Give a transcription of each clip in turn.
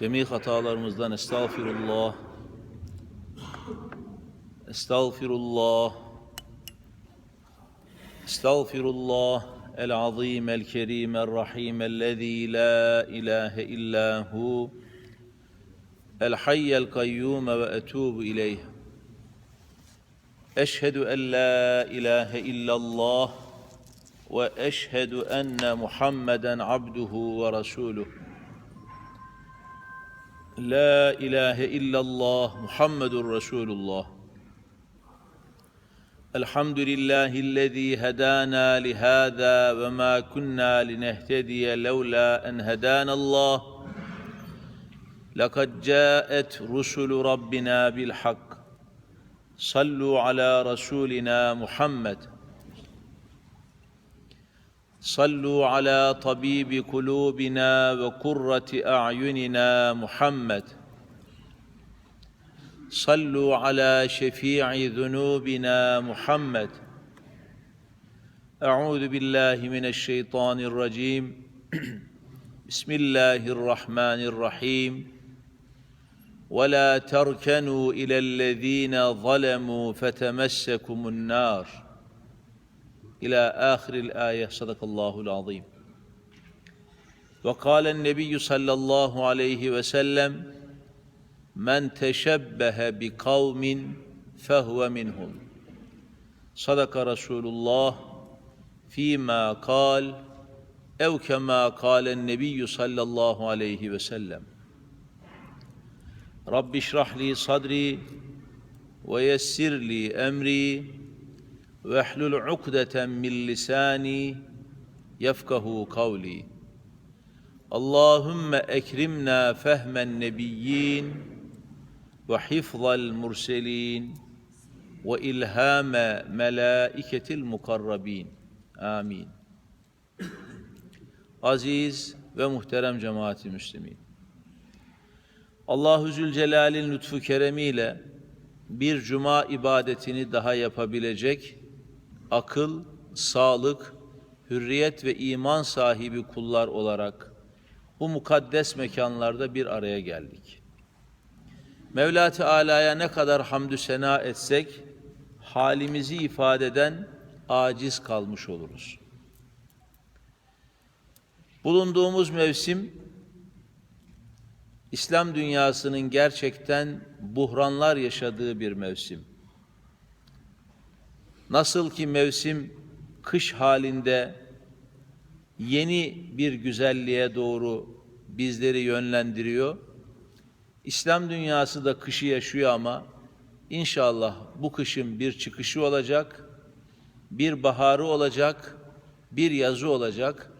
Cemi hatalarımızdan estağfirullah. Estağfirullah. Estağfirullah. El azim, el kerim, el rahim, ellezî la ilahe illa hu. El hayyel kayyum ve etûbu ileyh. Eşhedü en la ilahe illallah ve eşhedü enne Muhammeden abduhu ve لا إله إلا الله محمد رسول الله. الحمد لله الذي هدانا لهذا وما كنا لنهتدي لولا أن هدانا الله. لقد جاءت رسل ربنا بالحق. صلوا على رسولنا محمد. صلوا على طبيب قلوبنا وقرة أعيننا محمد. صلوا على شفيع ذنوبنا محمد. أعوذ بالله من الشيطان الرجيم. بسم الله الرحمن الرحيم. ولا تركنوا إلى الذين ظلموا فتمسكم النار. إلى آخر الآية صدق الله العظيم. وقال النبي صلى الله عليه وسلم من تشبه بقوم فهو منهم. صدق رسول الله فيما قال أو كما قال النبي صلى الله عليه وسلم. رب اشرح لي صدري ويسر لي أمري واحلل عقدة من لساني يفقه قولي اللهم أكرمنا فهم النبيين وحفظ المرسلين وإلهام ملائكة المقربين آمين Aziz ve muhterem cemaati müslimin. Allahu Zülcelal'in lütfu keremiyle bir cuma ibadetini daha yapabilecek akıl, sağlık, hürriyet ve iman sahibi kullar olarak bu mukaddes mekanlarda bir araya geldik. Mevla Teala'ya ne kadar hamdü sena etsek, halimizi ifade eden aciz kalmış oluruz. Bulunduğumuz mevsim, İslam dünyasının gerçekten buhranlar yaşadığı bir mevsim. Nasıl ki mevsim kış halinde yeni bir güzelliğe doğru bizleri yönlendiriyor. İslam dünyası da kışı yaşıyor ama inşallah bu kışın bir çıkışı olacak, bir baharı olacak, bir yazı olacak.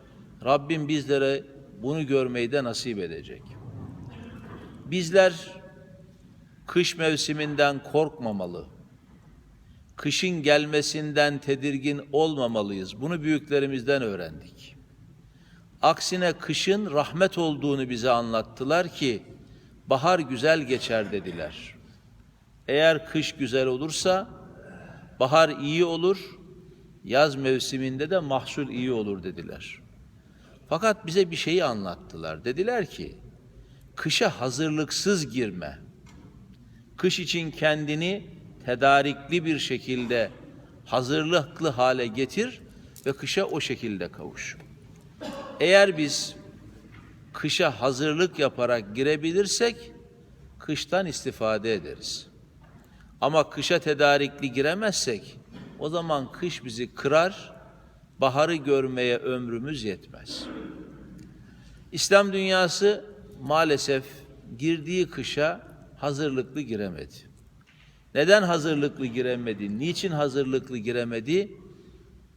Rabbim bizlere bunu görmeyi de nasip edecek. Bizler kış mevsiminden korkmamalı kışın gelmesinden tedirgin olmamalıyız. Bunu büyüklerimizden öğrendik. Aksine kışın rahmet olduğunu bize anlattılar ki bahar güzel geçer dediler. Eğer kış güzel olursa bahar iyi olur, yaz mevsiminde de mahsul iyi olur dediler. Fakat bize bir şeyi anlattılar. Dediler ki kışa hazırlıksız girme. Kış için kendini tedarikli bir şekilde hazırlıklı hale getir ve kışa o şekilde kavuş. Eğer biz kışa hazırlık yaparak girebilirsek kıştan istifade ederiz. Ama kışa tedarikli giremezsek o zaman kış bizi kırar, baharı görmeye ömrümüz yetmez. İslam dünyası maalesef girdiği kışa hazırlıklı giremedi. Neden hazırlıklı giremedi? Niçin hazırlıklı giremedi?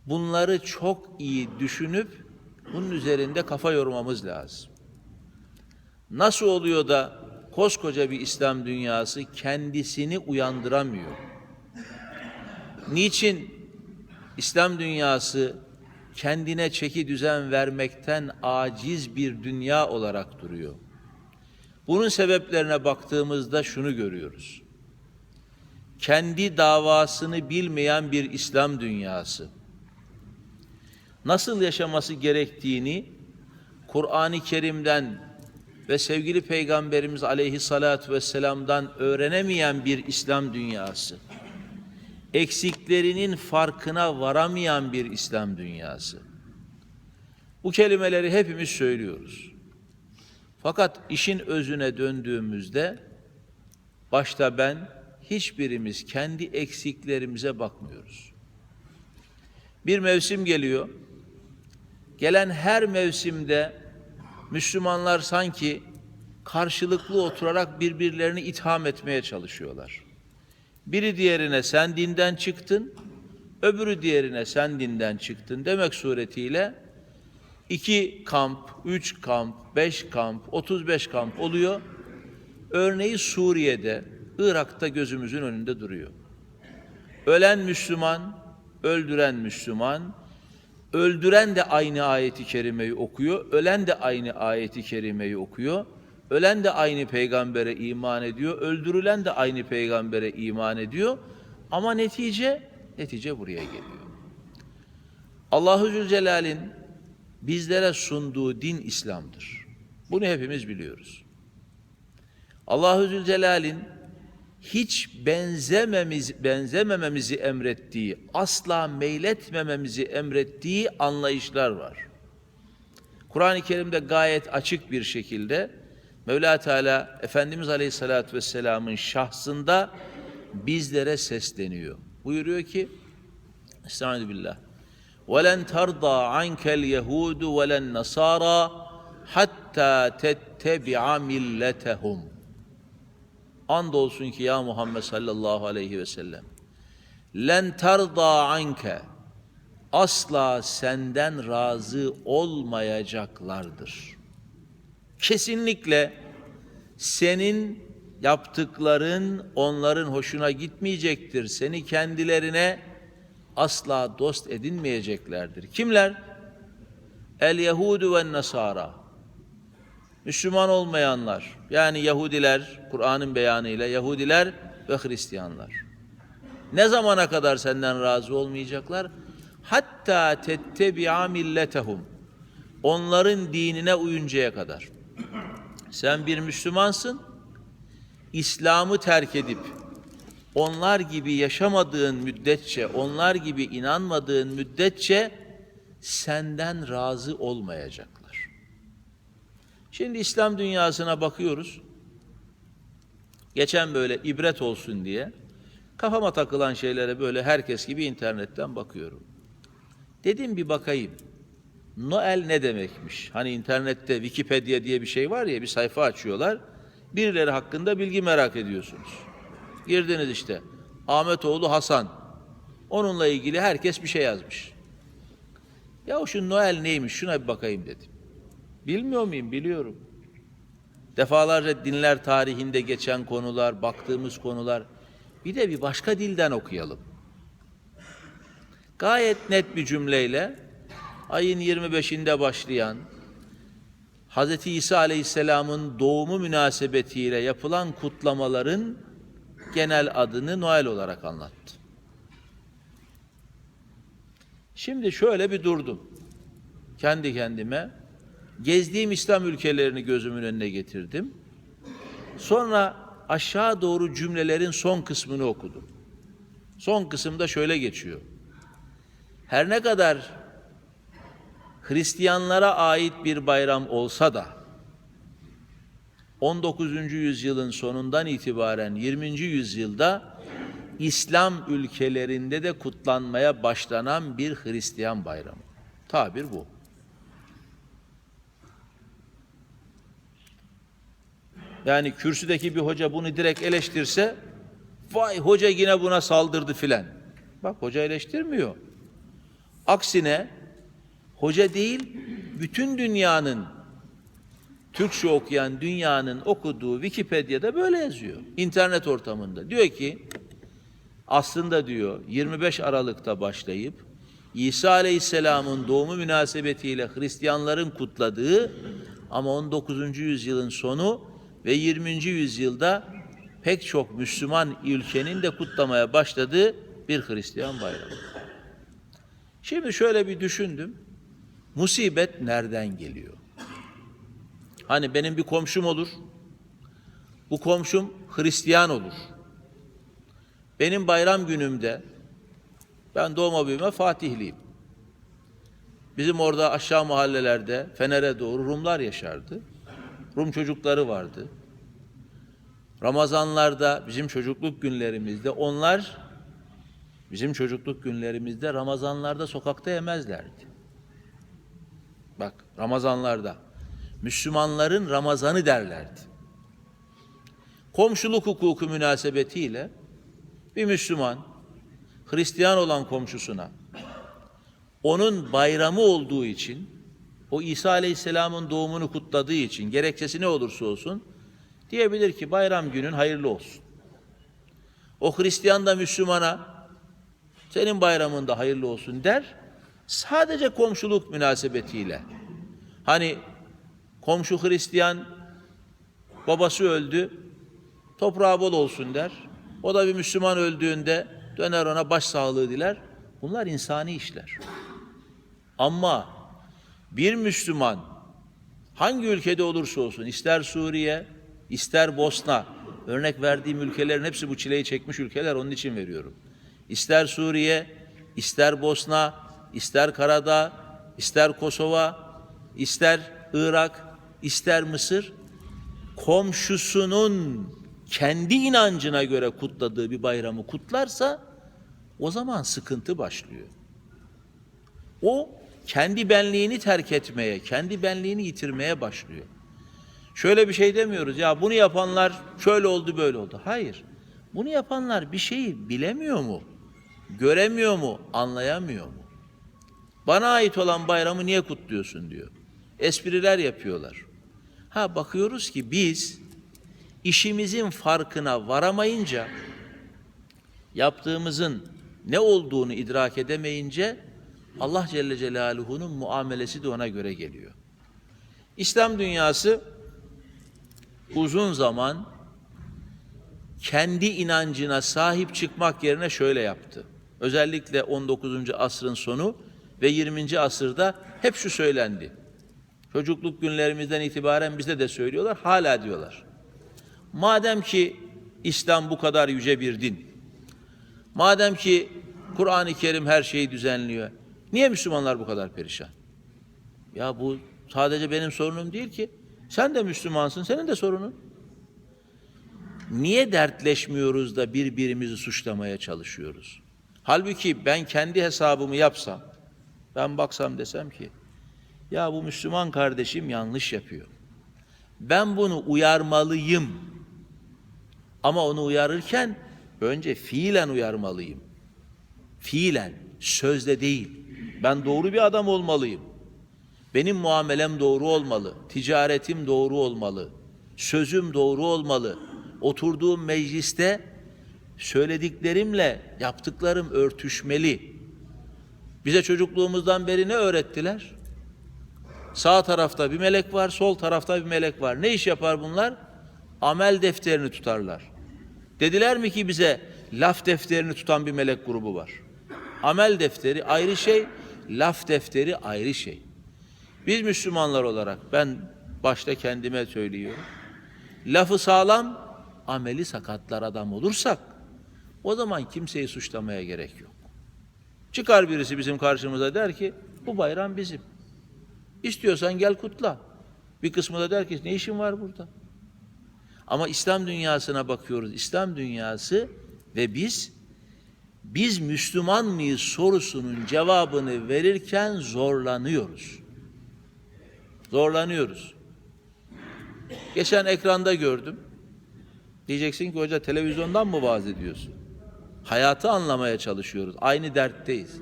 Bunları çok iyi düşünüp bunun üzerinde kafa yormamız lazım. Nasıl oluyor da koskoca bir İslam dünyası kendisini uyandıramıyor? Niçin İslam dünyası kendine çeki düzen vermekten aciz bir dünya olarak duruyor? Bunun sebeplerine baktığımızda şunu görüyoruz kendi davasını bilmeyen bir İslam dünyası nasıl yaşaması gerektiğini Kur'an-ı Kerim'den ve sevgili Peygamberimiz aleyhissalatu vesselam'dan öğrenemeyen bir İslam dünyası. Eksiklerinin farkına varamayan bir İslam dünyası. Bu kelimeleri hepimiz söylüyoruz. Fakat işin özüne döndüğümüzde başta ben hiçbirimiz kendi eksiklerimize bakmıyoruz. Bir mevsim geliyor. Gelen her mevsimde Müslümanlar sanki karşılıklı oturarak birbirlerini itham etmeye çalışıyorlar. Biri diğerine sen dinden çıktın, öbürü diğerine sen dinden çıktın demek suretiyle iki kamp, üç kamp, beş kamp, otuz beş kamp oluyor. Örneği Suriye'de, Irak'ta gözümüzün önünde duruyor. Ölen Müslüman, öldüren Müslüman, öldüren de aynı ayeti kerimeyi okuyor, ölen de aynı ayeti kerimeyi okuyor. Ölen de aynı peygambere iman ediyor, öldürülen de aynı peygambere iman ediyor. Ama netice, netice buraya geliyor. Allahu Zülcelal'in bizlere sunduğu din İslam'dır. Bunu hepimiz biliyoruz. Allahu Zülcelal'in hiç benzememiz, benzemememizi emrettiği, asla meyletmememizi emrettiği anlayışlar var. Kur'an-ı Kerim'de gayet açık bir şekilde Mevla Teala Efendimiz Aleyhisselatü Vesselam'ın şahsında bizlere sesleniyor. Buyuruyor ki Estaizu billah وَلَنْ تَرْضَى عَنْكَ الْيَهُودُ وَلَا النَّصَارَى حَتَّى تَتَّبِعَ مِلَّتَهُمْ Andolsun ki ya Muhammed sallallahu aleyhi ve sellem len terda anke asla senden razı olmayacaklardır. Kesinlikle senin yaptıkların onların hoşuna gitmeyecektir. Seni kendilerine asla dost edinmeyeceklerdir. Kimler? El Yahudu ve Nasara. Müslüman olmayanlar, yani Yahudiler, Kur'an'ın beyanıyla Yahudiler ve Hristiyanlar. Ne zamana kadar senden razı olmayacaklar? Hatta tettebi'a milletehum. Onların dinine uyuncaya kadar. Sen bir Müslümansın, İslam'ı terk edip onlar gibi yaşamadığın müddetçe, onlar gibi inanmadığın müddetçe senden razı olmayacaklar. Şimdi İslam dünyasına bakıyoruz. Geçen böyle ibret olsun diye kafama takılan şeylere böyle herkes gibi internetten bakıyorum. Dedim bir bakayım. Noel ne demekmiş? Hani internette Wikipedia diye bir şey var ya bir sayfa açıyorlar. Birileri hakkında bilgi merak ediyorsunuz. Girdiniz işte. Ahmetoğlu Hasan. Onunla ilgili herkes bir şey yazmış. Ya şu Noel neymiş? Şuna bir bakayım dedim. Bilmiyor muyum? Biliyorum. Defalarca dinler tarihinde geçen konular, baktığımız konular. Bir de bir başka dilden okuyalım. Gayet net bir cümleyle ayın 25'inde başlayan Hz. İsa Aleyhisselam'ın doğumu münasebetiyle yapılan kutlamaların genel adını Noel olarak anlattı. Şimdi şöyle bir durdum. Kendi kendime gezdiğim İslam ülkelerini gözümün önüne getirdim. Sonra aşağı doğru cümlelerin son kısmını okudum. Son kısımda şöyle geçiyor. Her ne kadar Hristiyanlara ait bir bayram olsa da 19. yüzyılın sonundan itibaren 20. yüzyılda İslam ülkelerinde de kutlanmaya başlanan bir Hristiyan bayramı. Tabir bu. Yani kürsüdeki bir hoca bunu direkt eleştirse vay hoca yine buna saldırdı filan. Bak hoca eleştirmiyor. Aksine hoca değil bütün dünyanın Türkçe okuyan dünyanın okuduğu Wikipedia'da böyle yazıyor. İnternet ortamında. Diyor ki aslında diyor 25 Aralık'ta başlayıp İsa Aleyhisselam'ın doğumu münasebetiyle Hristiyanların kutladığı ama 19. yüzyılın sonu ve 20. yüzyılda pek çok Müslüman ülkenin de kutlamaya başladığı bir Hristiyan bayramı. Şimdi şöyle bir düşündüm. Musibet nereden geliyor? Hani benim bir komşum olur. Bu komşum Hristiyan olur. Benim bayram günümde ben doğma büyüme Fatihliyim. Bizim orada aşağı mahallelerde Fener'e doğru Rumlar yaşardı. Rum çocukları vardı. Ramazanlarda bizim çocukluk günlerimizde onlar bizim çocukluk günlerimizde Ramazanlarda sokakta yemezlerdi. Bak Ramazanlarda Müslümanların Ramazanı derlerdi. Komşuluk hukuku münasebetiyle bir Müslüman Hristiyan olan komşusuna onun bayramı olduğu için o İsa Aleyhisselam'ın doğumunu kutladığı için gerekçesi ne olursa olsun diyebilir ki bayram günün hayırlı olsun. O Hristiyan da Müslümana senin bayramın da hayırlı olsun der. Sadece komşuluk münasebetiyle. Hani komşu Hristiyan babası öldü toprağı bol olsun der. O da bir Müslüman öldüğünde döner ona başsağlığı diler. Bunlar insani işler. Ama bir Müslüman hangi ülkede olursa olsun ister Suriye, ister Bosna, örnek verdiğim ülkelerin hepsi bu çileyi çekmiş ülkeler onun için veriyorum. İster Suriye, ister Bosna, ister Karadağ, ister Kosova, ister Irak, ister Mısır komşusunun kendi inancına göre kutladığı bir bayramı kutlarsa o zaman sıkıntı başlıyor. O kendi benliğini terk etmeye, kendi benliğini yitirmeye başlıyor. Şöyle bir şey demiyoruz ya bunu yapanlar şöyle oldu böyle oldu. Hayır. Bunu yapanlar bir şeyi bilemiyor mu? Göremiyor mu? Anlayamıyor mu? Bana ait olan bayramı niye kutluyorsun diyor. Espriler yapıyorlar. Ha bakıyoruz ki biz işimizin farkına varamayınca yaptığımızın ne olduğunu idrak edemeyince Allah Celle Celaluhu'nun muamelesi de ona göre geliyor. İslam dünyası uzun zaman kendi inancına sahip çıkmak yerine şöyle yaptı. Özellikle 19. asrın sonu ve 20. asırda hep şu söylendi. Çocukluk günlerimizden itibaren bize de söylüyorlar, hala diyorlar. Madem ki İslam bu kadar yüce bir din, madem ki Kur'an-ı Kerim her şeyi düzenliyor, niye Müslümanlar bu kadar perişan? Ya bu sadece benim sorunum değil ki. Sen de Müslümansın, senin de sorunun. Niye dertleşmiyoruz da birbirimizi suçlamaya çalışıyoruz? Halbuki ben kendi hesabımı yapsam, ben baksam desem ki, ya bu Müslüman kardeşim yanlış yapıyor. Ben bunu uyarmalıyım. Ama onu uyarırken önce fiilen uyarmalıyım. Fiilen, sözde değil. Ben doğru bir adam olmalıyım. Benim muamelem doğru olmalı. Ticaretim doğru olmalı. Sözüm doğru olmalı. Oturduğum mecliste söylediklerimle yaptıklarım örtüşmeli. Bize çocukluğumuzdan beri ne öğrettiler? Sağ tarafta bir melek var, sol tarafta bir melek var. Ne iş yapar bunlar? Amel defterini tutarlar. Dediler mi ki bize laf defterini tutan bir melek grubu var. Amel defteri ayrı şey, laf defteri ayrı şey. Biz Müslümanlar olarak ben başta kendime söylüyorum. Lafı sağlam, ameli sakatlar adam olursak o zaman kimseyi suçlamaya gerek yok. Çıkar birisi bizim karşımıza der ki bu bayram bizim. İstiyorsan gel kutla. Bir kısmı da der ki ne işin var burada? Ama İslam dünyasına bakıyoruz. İslam dünyası ve biz biz Müslüman mıyız sorusunun cevabını verirken zorlanıyoruz. Zorlanıyoruz. Geçen ekranda gördüm. Diyeceksin ki hoca televizyondan mı vaaz ediyorsun? Hayatı anlamaya çalışıyoruz. Aynı dertteyiz.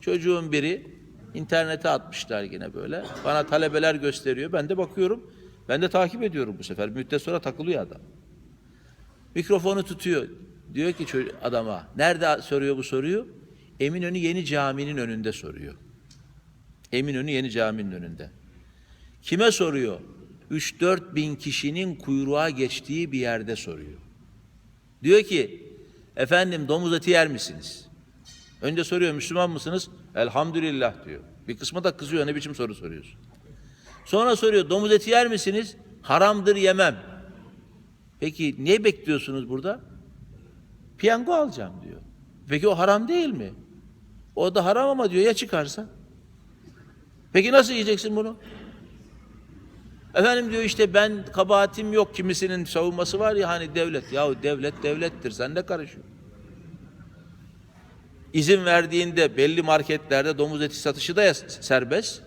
Çocuğun biri internete atmışlar yine böyle. Bana talebeler gösteriyor. Ben de bakıyorum. Ben de takip ediyorum bu sefer. Müddet sonra takılıyor adam. Mikrofonu tutuyor. Diyor ki adama, nerede soruyor bu soruyu? Eminönü Yeni Cami'nin önünde soruyor. Eminönü Yeni Cami'nin önünde. Kime soruyor? 3-4 bin kişinin kuyruğa geçtiği bir yerde soruyor. Diyor ki, efendim domuz eti yer misiniz? Önce soruyor, Müslüman mısınız? Elhamdülillah diyor. Bir kısmı da kızıyor, ne biçim soru soruyorsun? Sonra soruyor domuz eti yer misiniz? Haramdır yemem. Peki ne bekliyorsunuz burada? Piyango alacağım diyor. Peki o haram değil mi? O da haram ama diyor ya çıkarsa? Peki nasıl yiyeceksin bunu? Efendim diyor işte ben kabahatim yok kimisinin savunması var ya hani devlet. Yahu devlet devlettir sen de karışıyor. İzin verdiğinde belli marketlerde domuz eti satışı da serbest.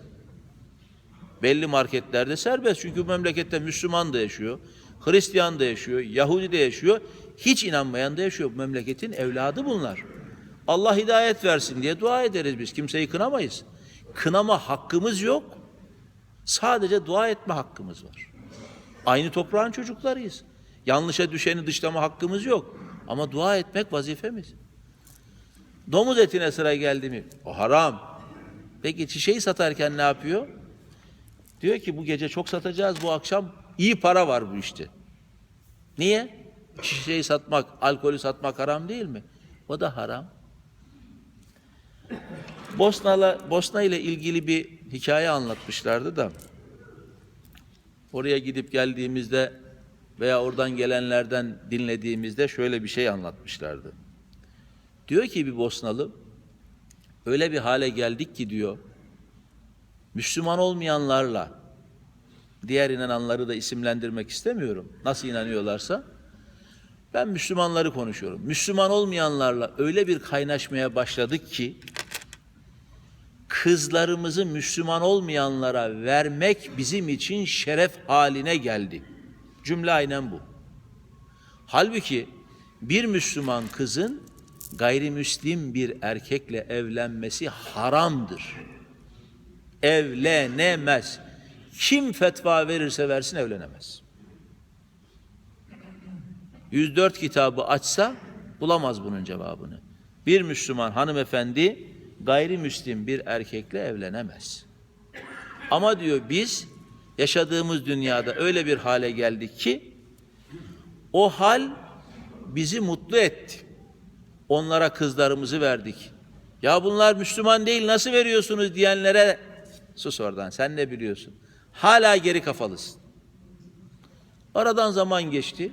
Belli marketlerde serbest. Çünkü memlekette Müslüman da yaşıyor, Hristiyan da yaşıyor, Yahudi de yaşıyor. Hiç inanmayan da yaşıyor. Bu memleketin evladı bunlar. Allah hidayet versin diye dua ederiz biz. Kimseyi kınamayız. Kınama hakkımız yok. Sadece dua etme hakkımız var. Aynı toprağın çocuklarıyız. Yanlışa düşeni dışlama hakkımız yok. Ama dua etmek vazifemiz. Domuz etine sıra geldi mi? O haram. Peki çiçeği satarken ne yapıyor? Diyor ki bu gece çok satacağız, bu akşam iyi para var bu işte. Niye? Çiçeği satmak, alkolü satmak haram değil mi? O da haram. Bosna'la Bosna ile ilgili bir hikaye anlatmışlardı da oraya gidip geldiğimizde veya oradan gelenlerden dinlediğimizde şöyle bir şey anlatmışlardı. Diyor ki bir Bosnalı öyle bir hale geldik ki diyor Müslüman olmayanlarla diğer inananları da isimlendirmek istemiyorum. Nasıl inanıyorlarsa ben Müslümanları konuşuyorum. Müslüman olmayanlarla öyle bir kaynaşmaya başladık ki kızlarımızı Müslüman olmayanlara vermek bizim için şeref haline geldi. Cümle aynen bu. Halbuki bir Müslüman kızın gayrimüslim bir erkekle evlenmesi haramdır. Evlenemez. Kim fetva verirse versin evlenemez. 104 kitabı açsa bulamaz bunun cevabını. Bir Müslüman hanımefendi gayrimüslim bir erkekle evlenemez. Ama diyor biz yaşadığımız dünyada öyle bir hale geldik ki o hal bizi mutlu etti. Onlara kızlarımızı verdik. Ya bunlar Müslüman değil nasıl veriyorsunuz diyenlere sus oradan sen ne biliyorsun? Hala geri kafalısın. Aradan zaman geçti.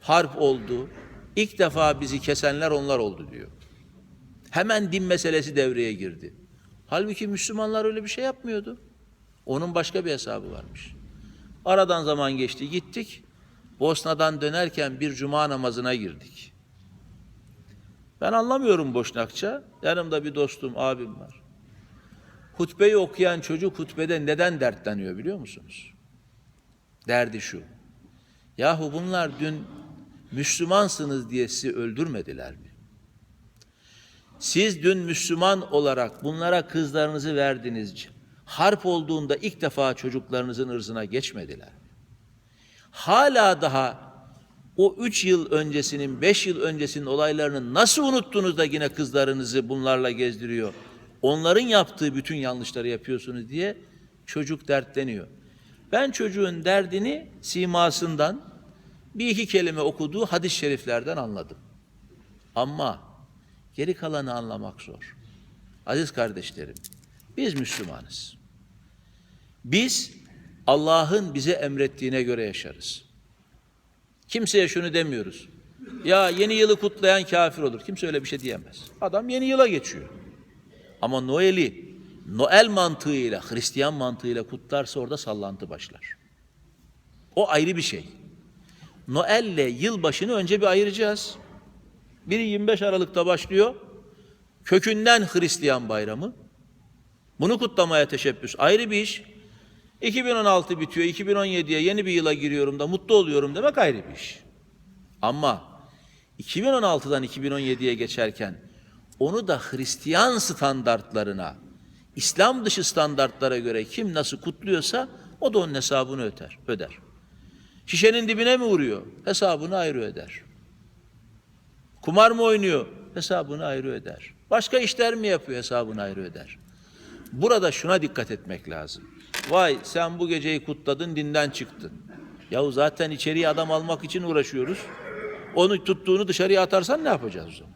Harp oldu. İlk defa bizi kesenler onlar oldu diyor. Hemen din meselesi devreye girdi. Halbuki Müslümanlar öyle bir şey yapmıyordu. Onun başka bir hesabı varmış. Aradan zaman geçti gittik. Bosna'dan dönerken bir cuma namazına girdik. Ben anlamıyorum Boşnakça. Yanımda bir dostum, abim var. Hutbeyi okuyan çocuk hutbede neden dertleniyor biliyor musunuz? Derdi şu. Yahu bunlar dün Müslümansınız diye sizi öldürmediler mi? Siz dün Müslüman olarak bunlara kızlarınızı verdiniz. Harp olduğunda ilk defa çocuklarınızın ırzına geçmediler. Hala daha o üç yıl öncesinin, beş yıl öncesinin olaylarını nasıl unuttunuz da yine kızlarınızı bunlarla gezdiriyor? Onların yaptığı bütün yanlışları yapıyorsunuz diye çocuk dertleniyor. Ben çocuğun derdini simasından bir iki kelime okuduğu hadis-i şeriflerden anladım. Ama geri kalanı anlamak zor. Aziz kardeşlerim, biz Müslümanız. Biz Allah'ın bize emrettiğine göre yaşarız. Kimseye şunu demiyoruz. Ya yeni yılı kutlayan kafir olur. Kimse öyle bir şey diyemez. Adam yeni yıla geçiyor. Ama Noel'i Noel mantığıyla, Hristiyan mantığıyla kutlarsa orada sallantı başlar. O ayrı bir şey. Noel'le yılbaşını önce bir ayıracağız. Biri 25 Aralık'ta başlıyor. Kökünden Hristiyan bayramı. Bunu kutlamaya teşebbüs ayrı bir iş. 2016 bitiyor, 2017'ye yeni bir yıla giriyorum da mutlu oluyorum demek ayrı bir iş. Ama 2016'dan 2017'ye geçerken onu da Hristiyan standartlarına, İslam dışı standartlara göre kim nasıl kutluyorsa o da onun hesabını öder. öder. Şişenin dibine mi vuruyor? Hesabını ayrı öder. Kumar mı oynuyor? Hesabını ayrı öder. Başka işler mi yapıyor? Hesabını ayrı öder. Burada şuna dikkat etmek lazım. Vay sen bu geceyi kutladın dinden çıktın. Yahu zaten içeriye adam almak için uğraşıyoruz. Onu tuttuğunu dışarıya atarsan ne yapacağız o zaman?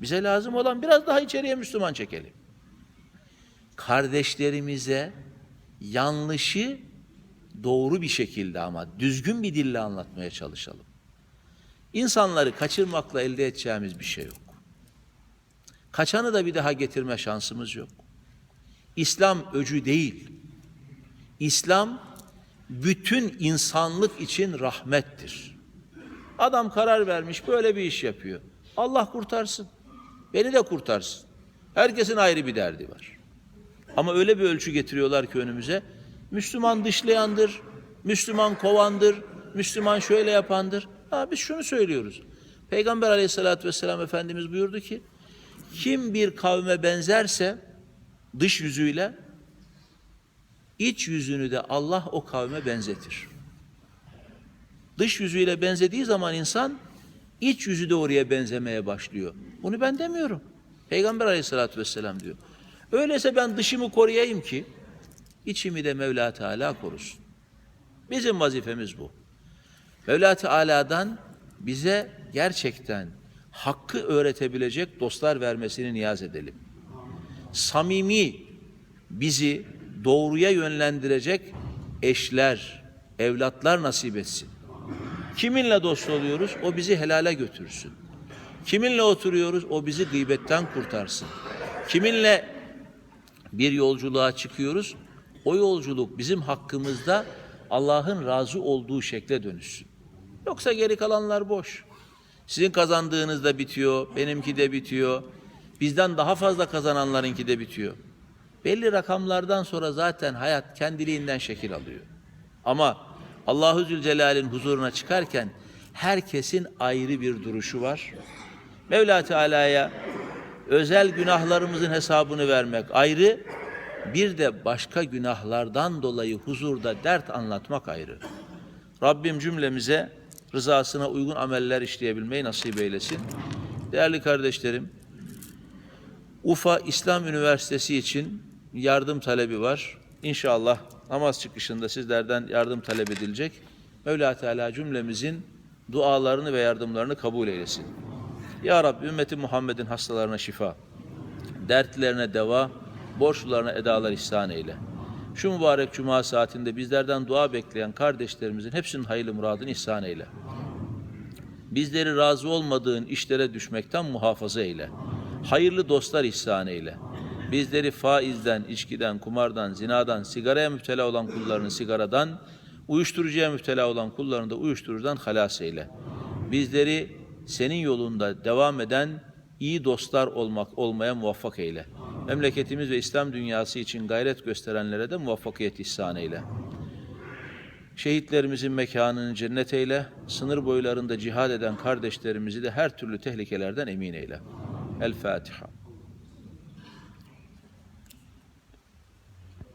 Bize lazım olan biraz daha içeriye Müslüman çekelim. Kardeşlerimize yanlışı doğru bir şekilde ama düzgün bir dille anlatmaya çalışalım. İnsanları kaçırmakla elde edeceğimiz bir şey yok. Kaçanı da bir daha getirme şansımız yok. İslam öcü değil. İslam bütün insanlık için rahmettir. Adam karar vermiş böyle bir iş yapıyor. Allah kurtarsın. Beni de kurtarsın. Herkesin ayrı bir derdi var. Ama öyle bir ölçü getiriyorlar ki önümüze. Müslüman dışlayandır, Müslüman kovandır, Müslüman şöyle yapandır. Ha, biz şunu söylüyoruz. Peygamber aleyhissalatü vesselam Efendimiz buyurdu ki, kim bir kavme benzerse dış yüzüyle, iç yüzünü de Allah o kavme benzetir. Dış yüzüyle benzediği zaman insan, iç yüzü de oraya benzemeye başlıyor. Bunu ben demiyorum. Peygamber aleyhissalatü vesselam diyor. Öyleyse ben dışımı koruyayım ki, içimi de Mevla Teala korusun. Bizim vazifemiz bu. Mevla Teala'dan bize gerçekten hakkı öğretebilecek dostlar vermesini niyaz edelim. Samimi bizi doğruya yönlendirecek eşler, evlatlar nasip etsin. Kiminle dost oluyoruz? O bizi helale götürsün. Kiminle oturuyoruz? O bizi gıybetten kurtarsın. Kiminle bir yolculuğa çıkıyoruz? O yolculuk bizim hakkımızda Allah'ın razı olduğu şekle dönüşsün. Yoksa geri kalanlar boş. Sizin kazandığınız da bitiyor, benimki de bitiyor. Bizden daha fazla kazananlarınki de bitiyor. Belli rakamlardan sonra zaten hayat kendiliğinden şekil alıyor. Ama Allahu Zülcelal'in huzuruna çıkarken herkesin ayrı bir duruşu var. Mevla Teala'ya özel günahlarımızın hesabını vermek ayrı, bir de başka günahlardan dolayı huzurda dert anlatmak ayrı. Rabbim cümlemize rızasına uygun ameller işleyebilmeyi nasip eylesin. Değerli kardeşlerim, Ufa İslam Üniversitesi için yardım talebi var. İnşallah namaz çıkışında sizlerden yardım talep edilecek. Mevla Teala cümlemizin dualarını ve yardımlarını kabul eylesin. Ya Rabbi ümmeti Muhammed'in hastalarına şifa, dertlerine deva, borçlularına edalar ihsan eyle. Şu mübarek cuma saatinde bizlerden dua bekleyen kardeşlerimizin hepsinin hayırlı muradını ihsan eyle. Bizleri razı olmadığın işlere düşmekten muhafaza eyle. Hayırlı dostlar ihsan eyle. Bizleri faizden, içkiden, kumardan, zinadan, sigaraya müptela olan kullarını sigaradan, uyuşturucuya müptela olan kullarını da uyuşturucudan halas eyle. Bizleri senin yolunda devam eden iyi dostlar olmak olmaya muvaffak eyle. Memleketimiz ve İslam dünyası için gayret gösterenlere de muvaffakiyet ihsan eyle. Şehitlerimizin mekanını cennet eyle, sınır boylarında cihad eden kardeşlerimizi de her türlü tehlikelerden emin eyle. El Fatiha.